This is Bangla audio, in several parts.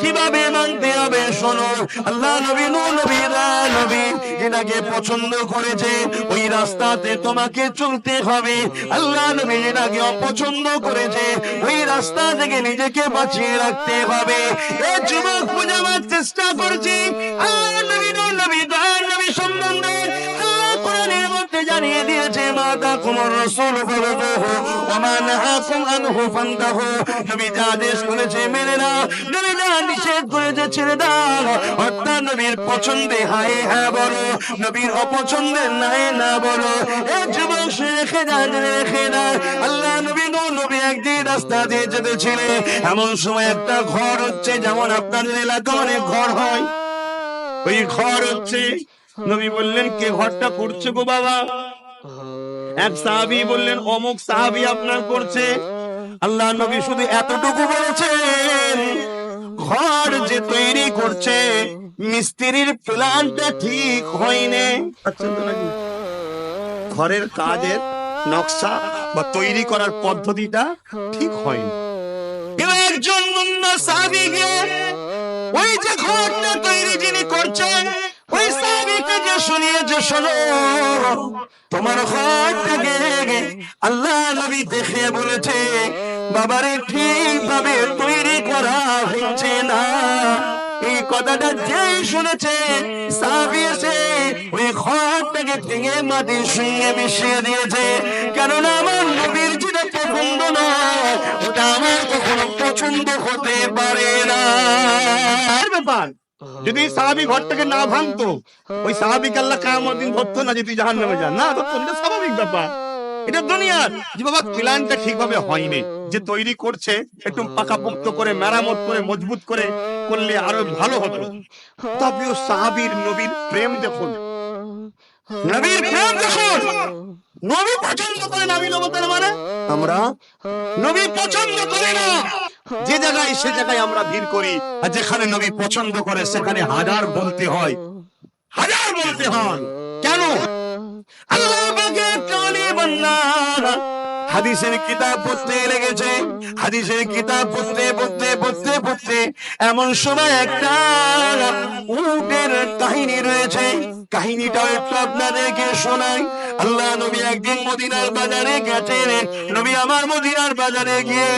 কীভাবে মানতে হবে শোনো। আল্লাহ নবী নূর, নবী যেটাকে পছন্দ করেছে, ওই রাস্তাতে তোমাকে চলতে হবে। আল্লাহ নবী যেটাকে অপছন্দ করেছে, ওই রাস্তা থেকে নিজেকে বাঁচিয়ে রাখতে হবে। এ যুবক বুঝাবার চেষ্টা করছি, আল্লাহ নবী নবী নবী সম্বন্ধে রসুল ওমা নাহাকুম আনহু নবী আদেশ করেছে মেনে না নবী যা নিষেধ ছেড়ে দাও। নবীর পছন্দে, হায় হ্যাঁ বলো। নবীর অপছন্দে, নাই, না বলো। এ যুবক আল্লাহ নবী নূর নবী রাস্তা দিয়ে যেতেছিলেন এমন সময় একটা ঘর হচ্ছে, যেমন আপনাদের এলাকা অনেক ঘর হয়। ওই ঘর হচ্ছে, নবী বললেন, কে ঘরটা করছে গো বাবা? এক সাহাবি বললেন, অমুক সাহাবি আপনার করছে? আল্লাহ নবী শুধু এতটুকু বলেছেন, ঘর যে তৈরি করছে, মিস্ত্রির প্ল্যানটা ঠিক হয়নি। আচ্ছা? ঘরের কাজের নকশা বা তৈরি করার পদ্ধতিটা ঠিক হয়নি। একজন অন্য সাহাবিকে, ওই যে ঘরটা শুনিয়েছে শোনো, তোমার ঘরটাকে আল্লাহ নবী দেখে বলেছে, বাবারে ঠিকভাবে তৈরি করা হচ্ছে না। এই কথাটা যেই শুনেছে এসে ওই ঘরটাকে ভেঙে মাটির সঙ্গে মিশিয়ে দিয়েছে। কেননা আমার নবীর যেটা পছন্দ নয় ওটা আমার কখনো পছন্দ হতে পারে না। ব্যাপার? যদি সাহাবি ঘরটাকে না ভাঙতো ওই সাহাবিকে আল্লাহ কায়ামত দিন ধরতো না যে তুই জাহান নামে যান না না, এটা স্বাভাবিক ব্যাপার। এটা দুনিয়ার। যে বাবা প্ল্যানটা ঠিকভাবে হয়নি। যে তৈরি করছে একটু পাকাপোক্ত করে মেরামত করে মজবুত করে করলে আরও ভালো হতো তবেও সাহাবীর নবীর প্রেম দেখুন। নবীর প্রেম দেখুন। নবী পছন্দ করে নবী নবতের মানে? আমরা? নবী পছন্দ করে না। যে জায়গায় সে জায়গায় আমরা ভিড় করি আর যেখানে নবী পছন্দ করে, সেখানে হাজার বলতে হয়। হাজার বলতে হয়। কেন? আল্লাহ বাগে হাদিসের কিতাব পড়তে লেগেছে, হাদিসের কিতাব পড়তে পড়তে পড়তে পড়তে এমন সময় একটা উটের কাহিনী রয়েছে। কাহিনীটা একটু আপনাদেরকে শোনাই। আল্লাহ নবী একদিন মদিনার বাজারে গেছেন। নবী আমার মদিনার বাজারে গিয়ে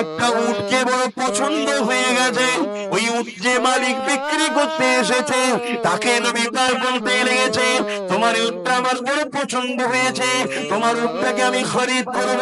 একটা উটকে বড় পছন্দ হয়ে গেছে। ওই উট যে মালিক বিক্রি করতে এসেছে, তাকে নবী তার বলতে লেগেছে, তোমার উটটা আমার বড় পছন্দ হয়েছে। তোমার উটটাকে আমি খরিদ করব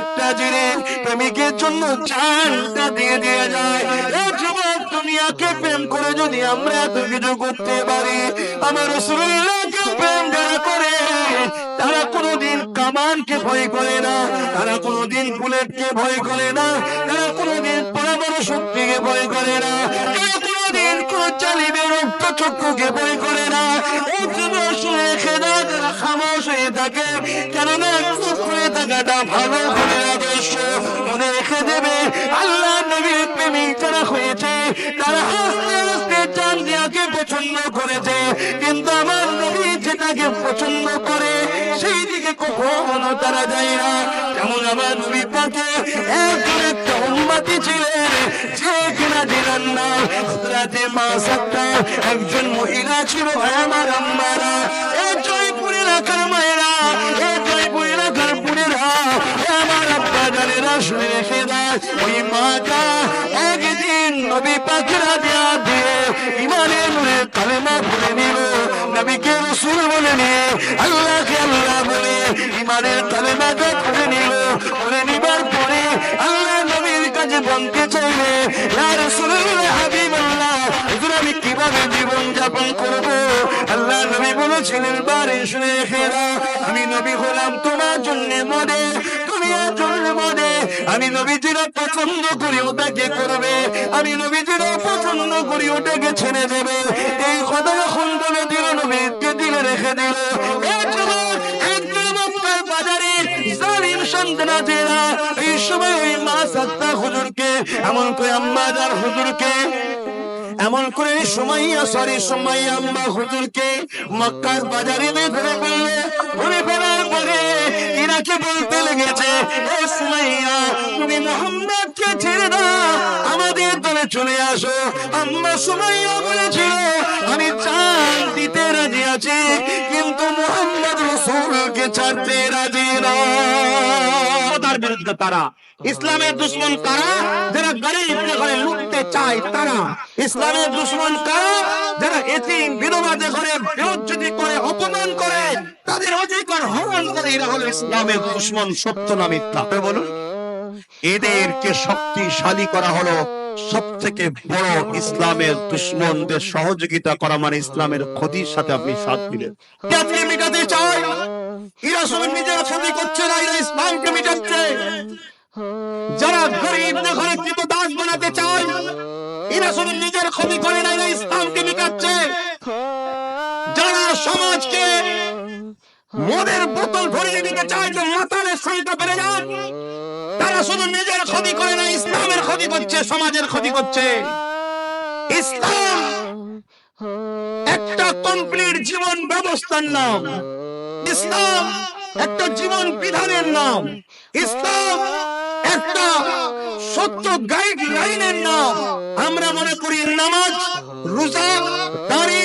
একটা জিনিস প্রেমিকের জন্য জানটা দিয়ে দিয়ে যায়। যুবক দুনিয়াকে প্রেম করে যদি আমরা এত কিছু করতে পারি, আমার রসুল্লাহকে প্রেম যারা করে, তারা কোনোদিন কামানকে ভয় করে না, তারা কোনোদিন বুলেটকে ভয় করে না, তারা কোনোদিন পরমাণু শক্তিকে ভয় করে না। চালিবে রক্ত চক্ষুকে ভয় করে না। খেদা তারা খামোশ হয়ে থাকে। কেননা চুপ করে থাকাটা ভালো করে আদর্শ। মনে রেখে দেবে, আল্লাহ নবীর প্রেমিক যারা হয়েছে, তারা হাসতে হাসতে চান পছন্দ করেছে। কিন্তু আমার নবী যেটাকে পছন্দ করে, সেই দিকে কখনো তারা যায় না। যেমন আমার নবী পাকে একটা উম্মাতি ছিলেন যে কিনা দিলেন না। রাতে মা সাতটা, একজন মহিলা ছিল আমার আম্মারা। এই জয়পুরে রাখার মায়েরা এই জয়পুরে রাখার পুরেরা আমার আব্বা জানেরা, শুনে রেখে দেয় ওই মাটা একদিন নবী পাখিরা দেয়া ইমানের নূরে কালেমা ভুলে নিল। নবীকে রসুল বলে নিয়ে, আল্লাহকে আল্লাহ বলে ইমানের কালেমাটা খুলে নিল। খুলে বলতে চাইবে আমি কীভাবে জীবন যাপন করব? আল্লাহ নবী বলেছিলেন বারে শুনে খেরা আমি নবী হলাম তোমার জন্য মনে দুনিয়ার জন্য মনে আমি নবী পছন্দ করি, ওটাকে করবে। আমি নবী পছন্দ করি, ওটাকে ছেড়ে দেবে। এই কথা যখন বলে দিল নবীকে দিলে রেখে দিল। সন্তানাথেরা এই সময় ওই মা সত্তা হুজুরকে, এমন করে আম্মা যার হুজুরকে, এমন করে সময়া সরি সময় আম্মা হুজুরকে মক্কার বাজারে ধরে বললে ধরে ফেলার পরে ইনাকে বলতে লেগেছে? ও সুমাইয়া, তুমি মোহাম্মদকে ছেড়ে দাও, আমাদের দলে চলে আসো। আম্মা সুমাইয়া বলেছিল, আমি চান দিতে রাজি আছি, কিন্তু মোহাম্মদ রসুলকে ছাড়তে রাজি নয় তার বিরুদ্ধে তারা, ইসলামের দুশ্মন কারা যারা গরিব ঘরে লুটতে চায় তারা। ইসলামের দুশ্মন কারা যারা এতিম বিধবাদে ঘরে বিরোধী করে, অপমান করে ইসলামের না এদেরকে শক্তিশালী করা হলো সব থেকে বড় ইসলামের দুশ্মনদের সহযোগিতা করা মানে ইসলামের ক্ষতির সাথে আপনি সাথ দিলেন। নিজের ক্ষতি করছে না যারা গরিবদের ঘরে কৃত দাস বানাতে চায়, এরা নিজের ক্ষতি করে না ইসলামকে যারা সমাজকে মদের বোতল ভরিয়ে দিতে চায় যে মাতালের সংখ্যা বেড়ে যান। তারা শুধু নিজের ক্ষতি করে না, ইসলামের ক্ষতি করছে, সমাজের ক্ষতি করছে। ইসলাম একটা কমপ্লিট জীবন ব্যবস্থার নাম। ইসলাম একটা জীবন বিধানের নাম। ইসলাম একটা সত্য গাইডলাইনের নাম। আমরা মনে করি নামাজ, রোজা, দাড়ি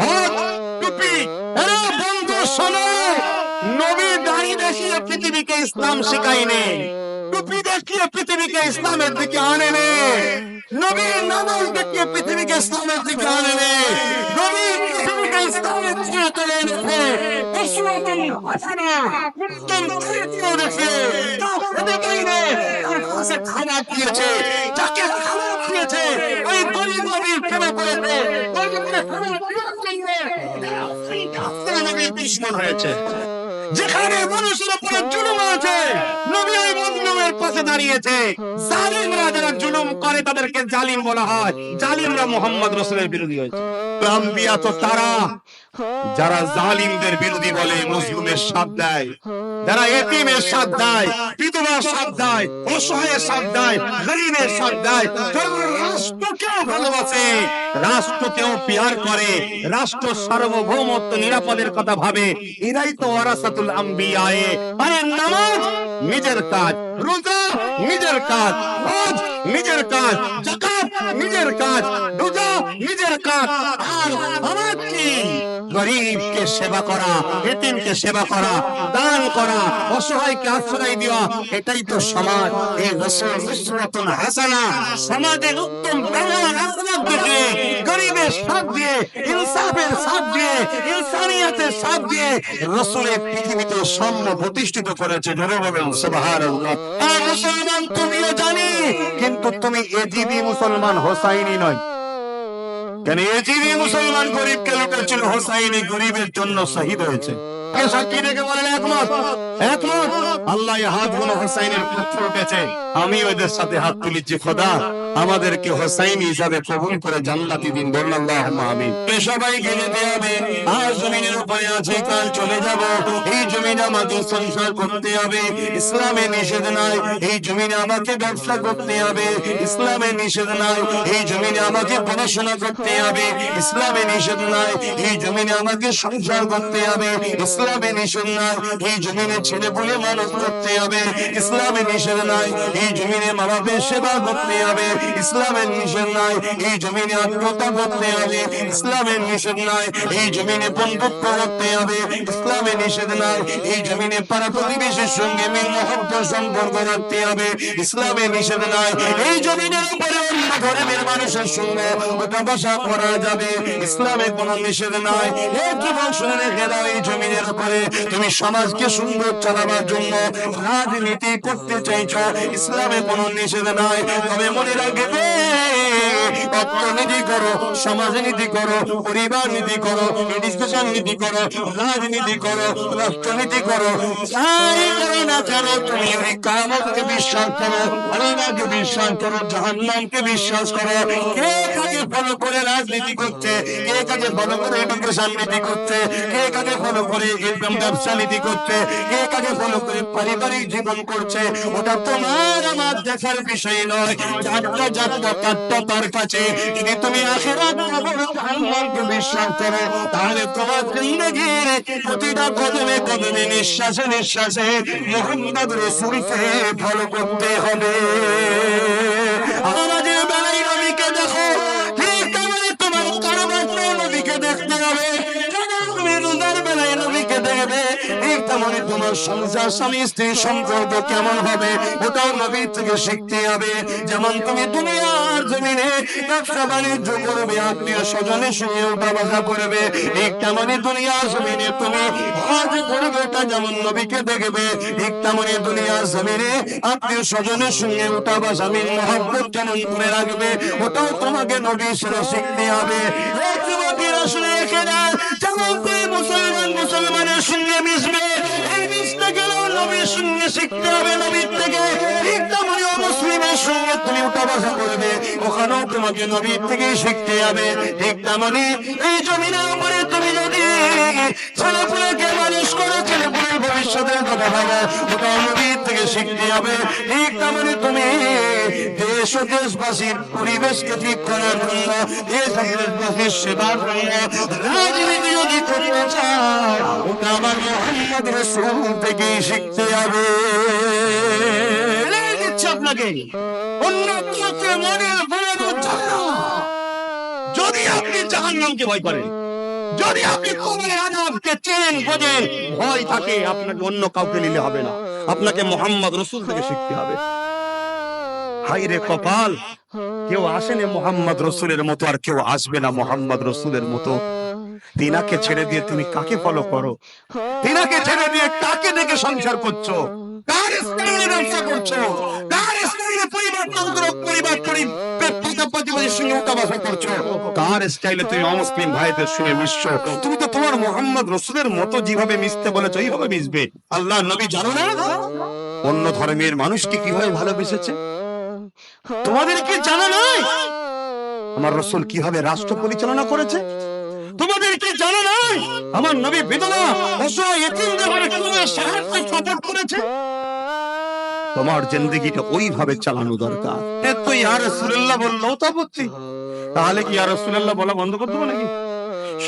হজ টুপি বন্ধু শোনো নবী দাড়ি দেখিয়ে পৃথিবীকে ইসলাম শেখায়নি। টুপি দেখিয়ে পৃথিবীকে ইসলামের দিকে আনেনি। নবী নামাজ দেখিয়ে পৃথিবীকে ইসলামের দিকে আনেনি। নবী পৃথিবীকে ইসলামের দিকে তুলে এনেছে। দেখে তাওহীদে গাইনে তার কাছে খানা দিয়েছে যাকে খানা দিয়েছে। ওই গরিব নবীর প্রেমে পড়েছে। দুশ্মন হয়েছে। যেখানে মানুষের উপরে জুলুম আছে নবী ওই মজলুমের পাশে দাঁড়িয়েছে। জালিমরা যারা জুলুম করে, তাদেরকে জালিম বলা হয়। জালিমরা মোহাম্মদ রসুলের বিরোধী হয়েছে। তো তারা। যারা জালিমদের বিরোধী বলে মুসলিমের সাথ দেয়। যারা এতিমের সাথ দেয় বিধবার সাথ দেয় অসহায়ের সাথ দেয় গরিবের সাথ দেয় রাষ্ট্রকেও ভালোবাসে রাষ্ট্রকেও পিয়ার করে রাষ্ট্র সার্বভৌমত্ব নিরাপদের কথা ভাবে। এরাই তো ওয়ারাসাতুল আম্বিয়ায়ে। আরে নামাজ নিজের কাজ। রোজা নিজের কাজ। হজ নিজের কাজ। নিজের কাজ। রোজা নিজের কাজ আর আমার কি? গরিবকে সেবা করা, এতিমকে সেবা করা, দান করা, অসহায়কে আশ্রয় দেওয়া, এটাই তো সমাজ। এই রসুল উসওয়াতুন হাসানা সমাজের উত্তম ব্যবহার আখলাক দেখে গরিবের সাথ দিয়ে, ইনসাফের সাথ দিয়ে, ইনসানিয়াতের সাথ দিয়ে রসুলের পৃথিবীতে সাম্য প্রতিষ্ঠিত করেছে। বলবেন সুবহানাল্লাহ। আর মুসলমান, তুমিও জানি, কিন্তু তুমি এজিবি মুসলমান হোসাইনি নয়। কেন এজিবি মুসলমান গরিবকে লুটেছিল, হোসাইনি গরিবের জন্য শহীদ হয়েছে। হোসাইনের উঠেছে। আমি ওদের সাথে হাত তুলিছি খোদা। আমাদেরকে হোসাইনি হিসাবে কবুল করে জান্নাতি দিন আল্লাহুম্মা আমিন। জমিনের আছে, কাল চলে যাব। এই জমিনে আমাকে সংসার করতে হবে। ইসলামে নিষেধ নাই, এই জমিনে আমাকে ব্যবসা করতে হবে। ইসলামে নিষেধ নাই, এই জমিনে আমাকে পড়াশোনা করতে হবে। ইসলামে নিষেধ নাই, এই জমিনে আমাকে সংসার করতে হবে। ইসলামে নিষেধ নাই, এই জমিনে ছেলে বলে মানুষ করতে হবে। ইসলামে নিষেধ নাই, এই জমিনে মা বাপের সেবা করতে হবে। ইসলামের নিষেধ নাই, এই জমিনে আত্মতা করতে হবে। ইসলামের নিষেধ নাই, এই জমিনে বন্ধুত্ব করতে হবে। ইসলামের নিষেধ নাই, এই জমিনে পাড়া প্রতিবেশের সঙ্গে সম্পর্ক রাখতে হবে। ইসলামের নিষেধ নাই, এই জমিনের উপরে অন্য ধর্মের মানুষের সঙ্গে ওটা বসা করা যাবে। ইসলামে কোনো নিষেধ নাই। শুনে রেখে দাও এই জমিনের উপরে। তুমি সমাজকে সুন্দর চালাবার জন্য রাজনীতি করতে চাইছো। ইসলামে কোনো নিষেধ নাই। তবে মনে রাখবে অর্থনীতি করো, সমাজনীতি করো, পরিবার নীতি করো এডুকেশন নীতি করো, রাজনীতি করো রাষ্ট্রনীতি করো। যাই করো না কেন, তুমি ওই কামতকে বিশ্বাস করো আল্লাহকে বিশ্বাস করো, জাহান্নামকে বিশ্বাস করো। কে কাকে ফলো করে রাজনীতি করছে, কে কাকে ফলো করে এডুকেশন নীতি করছে, কে কাকে ফলো করে ইনকাম ব্যবসা নীতি করছে, কে কাকে ফলো করে পারিবারিক জীবন করছে, ওটা তোমার আমার দেখার বিষয় নয়। যাত্রা যাত্রা তার কাছে যদি তুমি বিশ্বাস করো, তাহলে তোমার প্রতিটা কদমে কদমে নিঃশ্বাসে নিঃশ্বাসে মোহাম্মদ রসুলকে ফলো করতে হবে। দেখো তোমার দেখতে হবে। তেমনি তোমার সংসার, স্বামী স্ত্রীর সম্পর্ক কেমন হবে ওটাও নবীর থেকে শিখতে হবে। যেমন তুমি দুনিয়ার জমিনে ব্যবসা বাণিজ্য করবে, আত্মীয় স্বজনের সঙ্গে উঠা বসা করবে, ঠিক তেমনি দুনিয়ার জমিনে তুমি হজ করবে ওটা যেমন নবীকে দেখবে, ঠিক তেমনি দুনিয়ার জমিনে আত্মীয় স্বজনের সঙ্গে উঠা বসা মিল, মহব্বত যেমন করে রাখবে, ওটাও তোমাকে নবীর সাথে শিখতে হবে। যেমন করে মুসলমান, মুসলমানের সঙ্গে মিশবে সঙ্গে শিখতে হবে নবীর থেকে। ঠিক মুসলিমের সঙ্গে তুমি উঠা বসা করবে। ওখানেও তোমাকে নবীর থেকে শিখতে হবে। ঠিক তেমনি এই জমিনের উপরে তুমি যদি ছেলেপুলেকে মানুষ করো, ছেলেপুলের ভবিষ্যতের কথা ভাবো ওটা নবীর থেকে শিখতে হবে। ঠিক তেমনি তুমি দেশ ও দেশবাসীর পরিবেশকে ঠিক করার জন্য দেশ দেশবাসীর সেবার জন্য রাজনীতি আমার মোহাম্মদ রসুল শিখতে হবে আপনাকে। অন্য কাউকে মনে যদি আপনি ভয় করেন, যদি আপনি কবরে আজাবকে বোঝেন, ভয় থাকে, আপনাকে অন্য কাউকে নিলে হবে না। আপনাকে মোহাম্মদ রসুল থেকে শিখতে হবে। হাই রে কপাল, কেউ আসেনি মোহাম্মদ রসুলের মতো আর কেউ আসবে না মোহাম্মদ রসুলের মতো। তিনাকে ছেড়ে দিয়ে তুমি কাকে ফলো করো? তিনাকে ছেড়ে দিয়ে কাকে দেখে সংসার করছ? কার স্টাইলে ব্যবসা করছ? কার স্টাইলে পরিবার অন্য ধর্মের মানুষকে কীভাবে ভালোবেসেছে? তোমাদের কি জানা নাই? আমার রসুল কীভাবে রাষ্ট্র পরিচালনা করেছে? জানা নাই? আমার নবী বিধবা অসহায় এতিমদের ঘরে কীভাবে সাহায্য সাপোর্ট করেছে। তোমার জিন্দগিটা ওইভাবে চালানো দরকার। এ তো ইয়া রাসূলুল্লাহ বললেও তো আপত্তি তাহলে কি ইয়া রাসূলুল্লাহ বলা বন্ধ করে দেবো নাকি?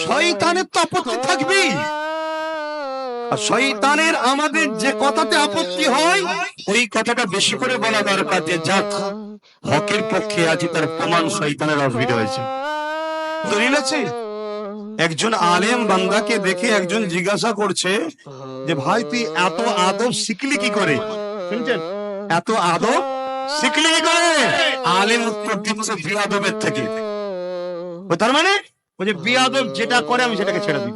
শয়তানের তো আপত্তি থাকবেই। আর শয়তানের আমাদের যে কথাতে আপত্তি হয়, ওই কথাটা বেশি করে বলা দরকার যে যাক, হকের পক্ষে আজ তার প্রমাণ শয়তানের অসুবিধা হয়েছে। দলিল আছে? একজন আলেম বান্দাকে দেখে একজন জিজ্ঞাসা করছে যে, ভাই, তুই এত আদব শিখলি কি করে? এত আদব শিখলি কি করে? আলেম উত্তর দিচ্ছে বিয়াদবের থেকে। তার মানে? ওই যে বিয়াদব যেটা করে, আমি সেটাকে ছেড়ে দিই।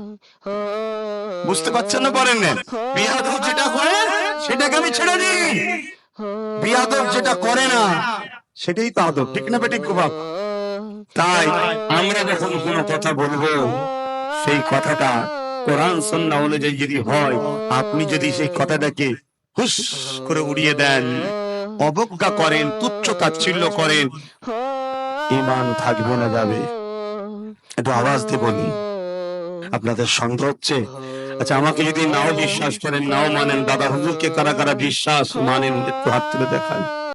বুঝতে পারছেন না পারেন না? বিয়াদব যেটা করে, সেটাকে আমি ছেড়ে দিই। বিয়াদব যেটা করে না, সেটাই তো আদব। ঠিক না বেটিক বাপ তাই আমরা যখন কোনো কথা বলব সেই কথাটা কোরআন সন্না অনুযায়ী যদি হয় আপনি যদি সেই কথাটাকে হুস করে উড়িয়ে দেন অবজ্ঞা করেন তুচ্ছ তাচ্ছিল্য করেন ইমান থাকবে না যাবে। একটু আওয়াজ দিয়ে বলুন। আপনাদের সন্দেহ হচ্ছে? আচ্ছা আমাকে যদি নাও বিশ্বাস করেন নাও মানেন দাদা হুজুরকে কারা কারা বিশ্বাস মানেন একটু হাত তুলে দেখান।